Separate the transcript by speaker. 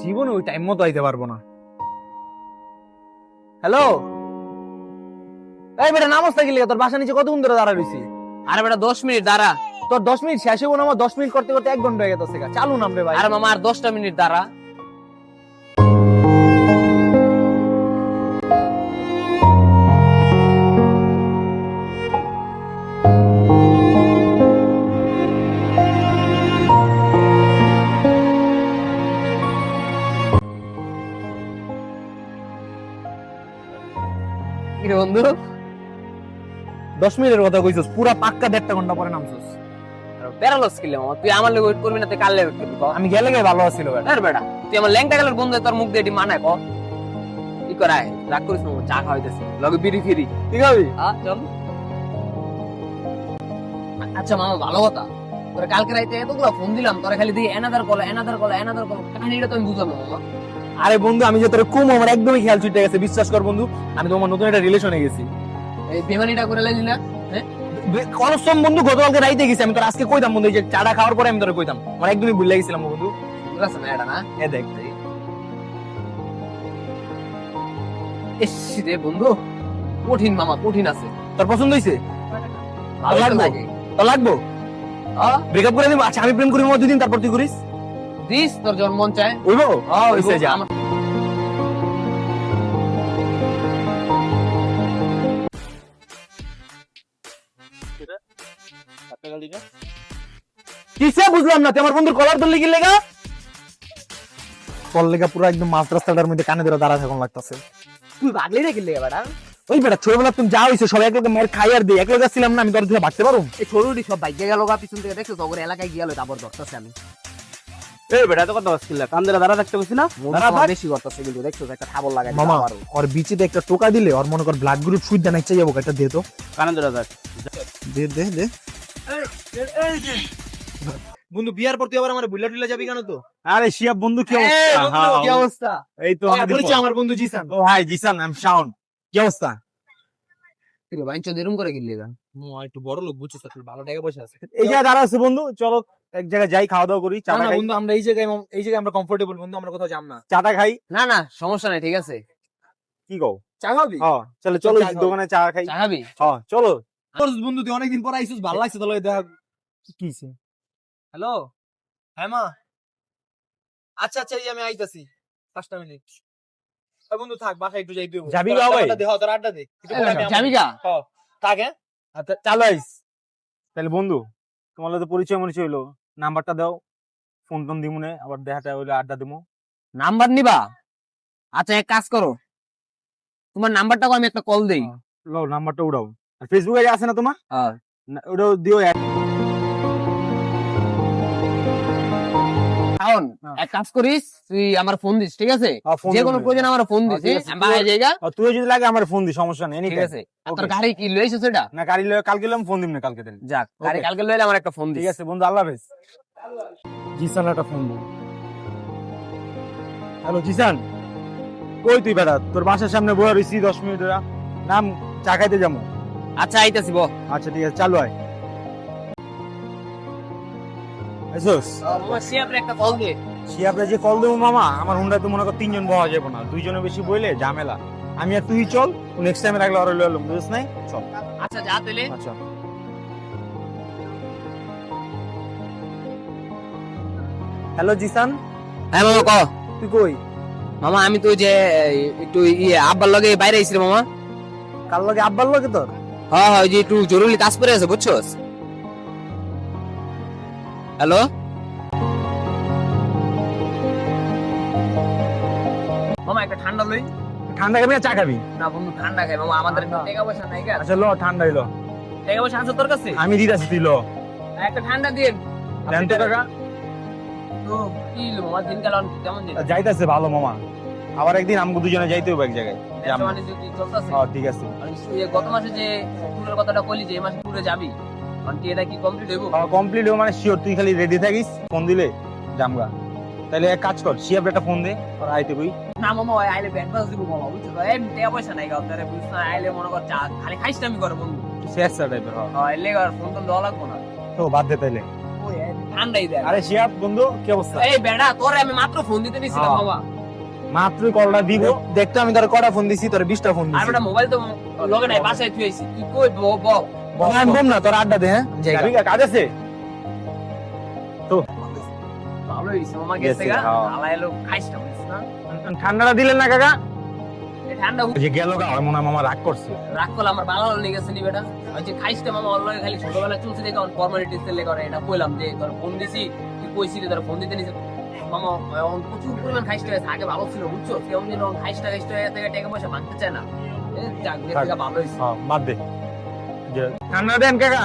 Speaker 1: জীবনে ওই টাইম মতো আইতে পারব না। হ্যালো এই বেটা, নামাজ থাকি তোর বাসা নিচে কতক্ষণ ধরে দাঁড়া রয়েছি
Speaker 2: আরে বেটা, দশ মিনিট, দাঁড়া।
Speaker 1: তোর দশ মিনিট শেষ হব না, আমার দশ মিনিট করতে করতে এক ঘণ্টা হয়ে গেছে, চালু নামবে ভাই।
Speaker 2: আরে মামা, আর দশটা মিনিট দাঁড়া। কিরে বন্ধু?
Speaker 1: দশ মিনিটের কথা কইছস পুরা পাক্কা দেড়টা ঘণ্টা পরে নামছস।
Speaker 2: বেড়ালো স্কিলে মামা তুই আমার লেগে ওয়েট করবি না তুই কাল লেগে করবি
Speaker 1: আমি গেলে গেলে ভালো আছিল বেটা।
Speaker 2: আরে বেটা তুই আমার ল্যাংটা গেলের বন্ধু তোর মুখ দিয়ে এটি মানায় ক? কি করায় রাগ করিস মামা, চা খাওয়াইতেছি। লগে বিড়ি ফিরি।
Speaker 1: ঠিক আছে
Speaker 2: চল। আচ্ছা মামা ভালো কথা। তোরে কালকে রাইতে এতগুলো ফোন দিলাম তোরা খালি দিয়ে another call another call another call কাহিনীটা তো আমি বুঝলাম মামা।
Speaker 1: আরে বন্ধু আমি যে তোর কুম আমার একদমই খেয়াল ছুটে গেছে বিশ্বাস কর বন্ধু আমি তোমার নতুন একটা রিলেশনে গেছি।
Speaker 2: এই বেমানিটা করে লাগলি না?
Speaker 1: কনসম বন্ধু গতকালকে রাইতে গেছি আমি তোর আজকে কইতাম বন্ধু এই যে চাটা খাওয়ার পরে আমি তোর কইতাম। আমার একদমই ভুলে গেছিলাম বন্ধু।
Speaker 2: আছে না এটা না?
Speaker 1: এ দেখ।
Speaker 2: ইস রে বন্ধু কঠিন মামা কঠিন আছে।
Speaker 1: তোর পছন্দ হইছে?
Speaker 2: ভালো
Speaker 1: লাগবে?
Speaker 2: লাগে।
Speaker 1: তোর লাগবো?
Speaker 2: আ,
Speaker 1: ব্রেকআপ করে দিব? আচ্ছা আমি প্রেম করি মামা দুদিন তারপর তুই করিস?
Speaker 2: দিস তোর যখন মন চায়। আ,
Speaker 1: হইছে যা। কিসে বুঝলাম না তুই আমার বন্ধুর কলার ধরলি কি লেগা? কল লেগা পুরো একদম মাঝ রাস্তাটার মধ্যে কানে ধরে দাঁড়া থাকুন লাগতাছে।
Speaker 2: তুই ভাগলি রে কিনলে বেটা?
Speaker 1: ওই বেটা ছোটবেলা তুমি যা হইছে সবাই একলগে মায়ের খাই আর দিই একলগে ছিলাম না আমি তোর দিকে ভাগতে পারো
Speaker 2: এই ছোটুটি সব বাইকে গেল গা পিছন থেকে দেখছ? তখন এলাকায় গিয়ে তারপর ধরতেছে আমি।
Speaker 3: এই বেটা তো কথা বলছিল কান ধরে দাঁড়া থাকতে বলছি না।
Speaker 1: দাঁড়া থাক।
Speaker 2: বেশি করতেছে কিন্তু দেখছ একটা খাবার লাগাই
Speaker 1: মামা ওর বিচিতে একটা টোকা দিলে ওর মনে কর ব্লাড গ্রুপ সুইট জানাই চাই যাব একটা দে তো।
Speaker 3: কানে ধরে থাক
Speaker 1: দে দে দে। বন্ধু বিয়ার পর তুই আবার আমার টুল্লা যাবি কেন তো?
Speaker 3: আরে শিয়াব বন্ধু কি অবস্থা? হ্যাঁ,
Speaker 1: কি অবস্থা?
Speaker 3: এই তো
Speaker 1: আমার বন্ধু জিসান।
Speaker 3: ও hi Jisan I am Shawon
Speaker 1: কি অবস্থা?
Speaker 2: করে
Speaker 1: একটু বড় লোক বুঝছিস ভালো টাকা পয়সা আছে।
Speaker 3: এই জায়গায় দাঁড়া আছে বন্ধু চলো এক জায়গায় যাই খাওয়া দাওয়া করি
Speaker 1: না না বন্ধু আমরা এই জায়গায় এই জায়গায় আমরা কমফোর্টেবল বন্ধু আমরা কোথাও যাম না।
Speaker 3: চাটা খাই।
Speaker 2: না না সমস্যা নাই ঠিক আছে।
Speaker 3: কি কও?
Speaker 1: চা খাবি?
Speaker 3: হ্যাঁ চলো চলো দোকানে চা খাই।
Speaker 2: চা খাবি?
Speaker 3: হ্যাঁ চলো।
Speaker 1: বন্ধু তুই অনেকদিন পর আইছিস ভালো লাগছে তাহলে দেখা। কি হ্যালো? হ্যাঁ মা? আচ্ছা আচ্ছা এই আমি আইতাছি পাঁচটা মিনিট। বন্ধু থাক বাসায় একটু যাই দেবো
Speaker 3: যাবি গা ভাই?
Speaker 1: ফাড্ডা দে, হ্যাঁ, তোর আড্ডা দে। আমি
Speaker 2: যাবি গা
Speaker 1: হ্যাঁ, থাক হ্যাঁ?
Speaker 3: আচ্ছা চালো আইস তাহলে বন্ধু তোমার তো পরিচয় মরিচয় হইল। নাম্বারটা দাও ফোন টোন দিমুনে আবার দেখাটা হইলে আড্ডা দিমু।
Speaker 2: নাম্বার নিবা? আচ্ছা এক কাজ করো। তোমার নাম্বারটা আমি একটা কল দেই।
Speaker 3: লো নাম্বারটা উড়াও। আর ফেসবুকে আছে না তোমার?
Speaker 2: হ্যাঁ।
Speaker 3: ওটাও দিও হ্যাঁ।
Speaker 2: এক কাজ করিস তুই আমার ফোন দিস ঠিক আছে?
Speaker 3: হ্যাঁ,
Speaker 2: যে কোনো প্রয়োজন আমার ফোন দিস
Speaker 3: হ্যাঁ,
Speaker 2: বাইরে জায়গা?
Speaker 3: আর যদি লাগে আমার ফোন দি সমস্যা নেই
Speaker 2: ঠিক আছে। তোর গাড়ি কি লইছিস সেটা
Speaker 3: না গাড়ি লয়ে কালকে লম ফোন দিম না কালকে দিন।
Speaker 2: যাক গাড়ি কালকে লইলে আমার একটা ফোন দিস।
Speaker 3: ঠিক আছে বন্ধু আল্লাহ হাফেজ। জিসান একটা ফোন দিন হ্যালো জিসান। কই তুই বেড়া তোর বাসার সামনে বয়ে রইছি দশ মিনিট ধরে। নাম চা খাইতে যাব।
Speaker 2: আচ্ছা আইতাছি ব।
Speaker 3: আচ্ছা ঠিক আছে চালু আয় আইসোস
Speaker 2: মামা সে একটা কল দে।
Speaker 3: শিয়াপরে যে কল দেবো মামা আমার হুন্ডা তো মনে কর তিনজন বহা যাব না। দুইজনের বেশি বইলে ঝামেলা। আমি আর তুই চল নেক্সট টাইমে রাখলে আর লইলাম বুঝছ নাই? চল।
Speaker 2: আচ্ছা যা তেলে
Speaker 3: আচ্ছা হ্যালো জিসান।
Speaker 2: হ্যাঁ মামা ক?
Speaker 1: তুই কই?
Speaker 2: মামা আমি তো যে একটু ইয়ে আব্বার লগে বাইরে আইছিল মামা।
Speaker 1: কাল লগে? আব্বার লগে তোর?
Speaker 2: হ্যাঁ হ্যাঁ যে একটু জরুরি কাজ করে আছে বুঝছস? হ্যালো মামা একটা ঠান্ডা লই।
Speaker 3: ঠান্ডা খাবি না চা খাবি?
Speaker 2: না বন্ধু ঠান্ডা খাই মামা আমাদের টাকা পয়সা নাই গা।
Speaker 3: আচ্ছা ল ঠান্ডা হইল।
Speaker 2: টাকা পয়সা আছে তোর কাছে?
Speaker 3: আমি দিতাছি তুই ল।
Speaker 2: একটা ঠান্ডা দিন
Speaker 3: দেন তো টাকা।
Speaker 2: তো কি লো, মামা দিনকাল অন কেমন দিন?
Speaker 3: যাইতাছে ভালো মামা। আবার একদিন আমগো দুজনে যাইতে হবে এক জায়গায় হ্যাঁ ঠিক আছে।
Speaker 2: গত মাসে যে ট্যুরের কথাটা কইলি যে এই মাসে ট্যুরে যাবি? কি এটা কি কমপ্লিট হইব?
Speaker 3: কমপ্লিট হইব মানে শিওর তুই খালি রেডি থাকিস ফোন দিলে জামগা তাহলে এক কাজ কর শিয়াব একটা ফোন দে আর আইতে কই
Speaker 2: না মামা ওই আইলে অ্যাডভান্স দিব মামা বুঝছ তো? এই টাকা পয়সা নাই গা আপনারে বুঝছ? না আইলে মনে কর চা খালি খাইছ আমি করে বন্ধু।
Speaker 3: শেষ টাইপের
Speaker 2: হ্যাঁ এলে আর ফোন টোন দেওয়া লাগবো না।
Speaker 3: তো বাদ দে তাইলে।
Speaker 2: ঠান্ডাই
Speaker 3: আরে শিয়াব বন্ধু কি অবস্থা?
Speaker 2: এই বেড়া তোরে আমি মাত্র ফোন দিতে নিছিলাম
Speaker 3: হ্যাঁ।
Speaker 2: বাবা
Speaker 3: মাত্রই কলটা দিব।
Speaker 1: দেখতো আমি তোর কটা ফোন দিছি তোর বিশটা ফোন
Speaker 2: আর
Speaker 1: দিছি।
Speaker 2: বেটা মোবাইল তো লগে নাই বাসায় তুই আইছি। তুই কই ব ব?
Speaker 1: আমি বম না তোর আড্ডা দে হ্যাঁ? জায়গা।
Speaker 3: কাজ আছে? গেছে,
Speaker 2: গা
Speaker 3: হ্যাঁ।
Speaker 2: আলা খাইছটা বুঝছ না
Speaker 3: ঠান্ডাটা দিলেন না কাকা?
Speaker 2: ঠান্ডা
Speaker 3: যে গেল গা মনে মামা রাগ করছে।
Speaker 2: রাগ করলে আমার বাংলা নিয়ে নি বেটা। ওই যে খাইছটা মামা অনলাইনে খালি ছোটবেলা চলছে দেখে অন ফর্মালিটিস এর লেগে এটা কইলাম যে তোর ফোন দিছি তুই কইছিলি তোর ফোন দিতে নিছে। মামা প্রচুর পরিমাণ খাইছটা হয়েছে আগে ভালো ছিল বুঝছ? কেমন যেন খাইছটা খাইছটা থেকে টাকা পয়সা ভাঙতে চায় না। যাক। ভালো
Speaker 3: হ্যাঁ বাদ দে। যে ঠান্ডা দেন কাকা